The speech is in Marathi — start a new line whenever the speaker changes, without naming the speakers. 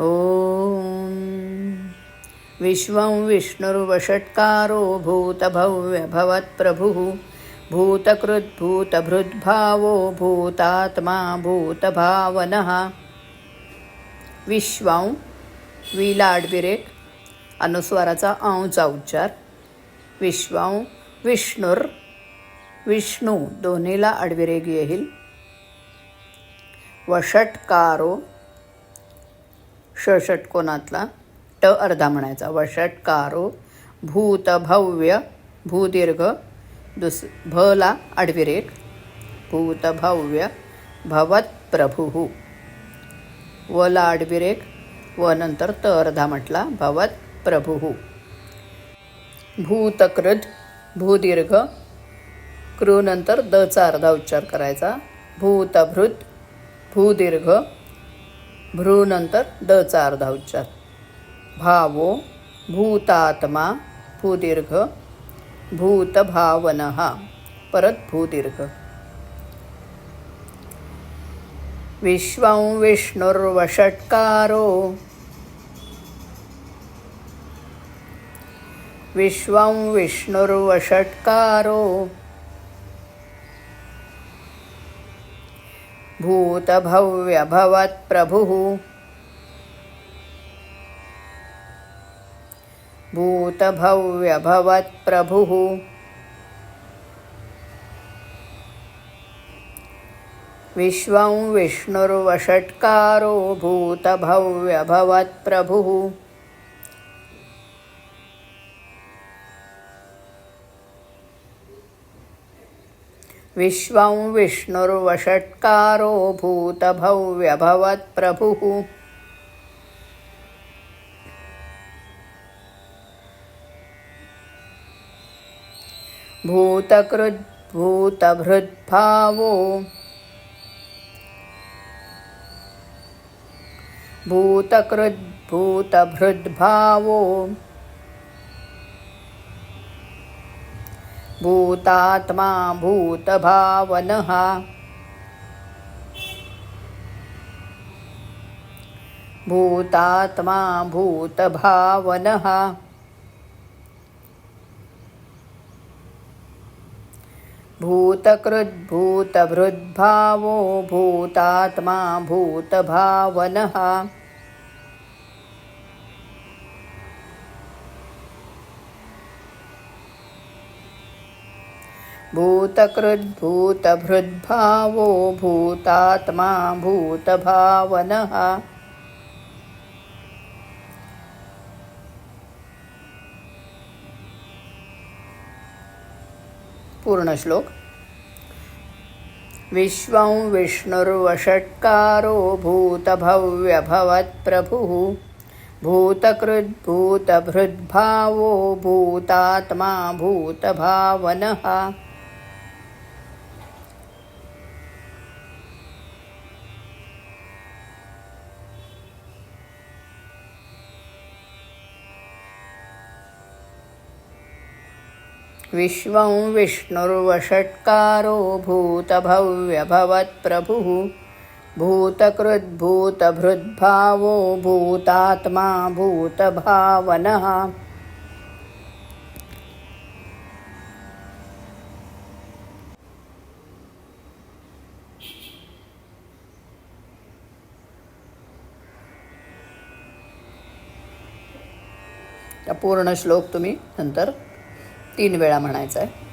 ॐ विश्वं विष्णुर्वषट्कारो भूतभव्यभवत्प्रभुः भूतकृद्भूतभृद्भावो भूतात्मा भूतभावनः। विश्वां विला आडविरेक अनुस्वाराचा औंचा उच्चार। विश्वां विष्णुर विष्णू दोन्हीला आडविरेग येईल वषटकारो ष षटकोनातला ट अर्धा म्हणायचा. वषट्कारो भूत भव्य भूदीर्घ दुस भला आडविरेक भूतभव्य भवत प्रभू. वला आडविरेक व नंतर त अर्धा म्हटला भवत प्रभू. भूतकृद भूदीर्घ कृनंतर दचा अर्धा उच्चार करायचा. भूतभृत भूदीर्घ भ्रू नंतर चा अर्धा उच्चार भावो भूतात्मा भूदीर्घ भूतभावनः परत भूदीर्घ. विश्वं विष्णुर्वषट्कारो. विश्वं विष्णुर्वषट्कारो. भूतभव्यभवत्प्रभुः भूतभव्यभवत्प्रभुः विश्वं विष्णुर्वषट्कारो भूतभव्यभवत्प्रभुः विश्वं विष्णुर्वषट्कारो भूतभव्यभवत्प्रभुः भूतकृद्भूतभृद्भावो भूतकृद्भूतभृद्भावो भूतात्मा भूतभावनः भूतात्मा भूतभावनः भूतकृद्भूतभृद्भावो भूतात्मा भूतभावनः भूतकृद्भूतभृद्भावो भूतात्मा भूतभावनः पूर्णश्लोक। विश्वं विष्णुर्वषट्कारो भूतभव्यभवत्प्रभुः। भूतकृद्भूतभृद्भावो भूतात्मा भूतभावनः विश्वं विष्णुर्वषट्कारो भूतभव्यभवत्प्रभुः भूतकृद्भूतभृद्भावो भूतात्मा भूतभावनः पूर्ण श्लोक तुम्ही नंतर तीन वेळा म्हणायचं आहे